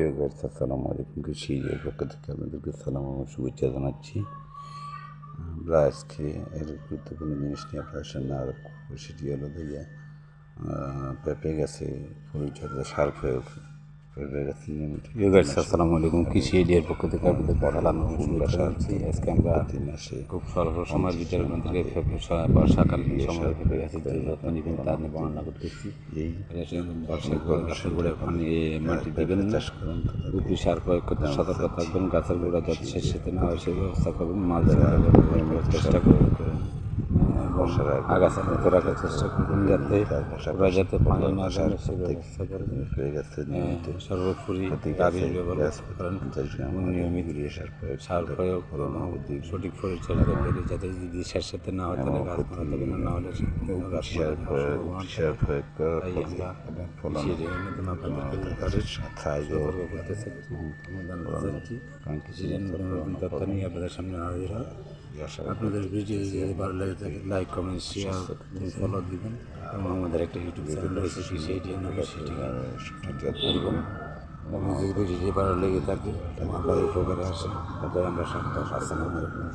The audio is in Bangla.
প্রিয় গাইস আসসালামু আলাইকুম। কৃষি পক্ষ থেকে আপনাদেরকে সালাম এবং শুভেচ্ছা জানাচ্ছি। আমরা আজকে এর গুরুত্বপূর্ণ জিনিস নিয়ে আপনার সামনে আর সেটি হলো দিয়ে পেঁপে গাছে পরিচর্যা সার প্রয়োগ পেঁপে গাছে নিয়মিত প্রিয় আসসালামু আলাইকুম কৃষি এরিয়ার পক্ষ থেকে আপনাদের সালাম শুভেচ্ছা আজকে আমরা তিন মাসে খুব স্বল্প সময়ের ভিতরে বর্ষাকালীন সময় যে যত্ন নেবেন তা নিয়ে বর্ণনা করতেছি এই এটা হচ্ছে বর্ষা গাছের গোড়ায় পানি মাটি দিবেন চাষ করুন উদ্ভিদ সার প্রয়োগ করতে সতর্ক থাকবেন গাছের গোড়া যাতে শেষ সাথে না হয় সেই ব্যবস্থা করবেন মাছ চেষ্টা করবেন আগাছা মতো রাখার চেষ্টা করবেন যাতে ওরা যাতে পানি না সেই ব্যবস্থা করবেন সর্বোপরি গাভীর ব্যবহার করেন নিয়মিত সার প্রয়োগ করুন সঠিক পরিচর্যা করে যাতে যদি শেষ সাথে না হয় তাহলে গাছ মারা যাবে না না হলে আপনাদের সামনে হাজির হয় আপনাদের ভিডিও যদি ভালো লাগে থাকে লাইক কমেন্ট শেয়ার ফলো দিবেন। এবং আমাদের একটা ইউটিউব চ্যানেল রয়েছে সেইটি আমরা নামে সেটিকে করবেন। এবং যদি ভিডিওটি ভালো লেগে থাকে আপনাদের উপকারে আসে তাদের আমরা আসসালামু আলাইকুম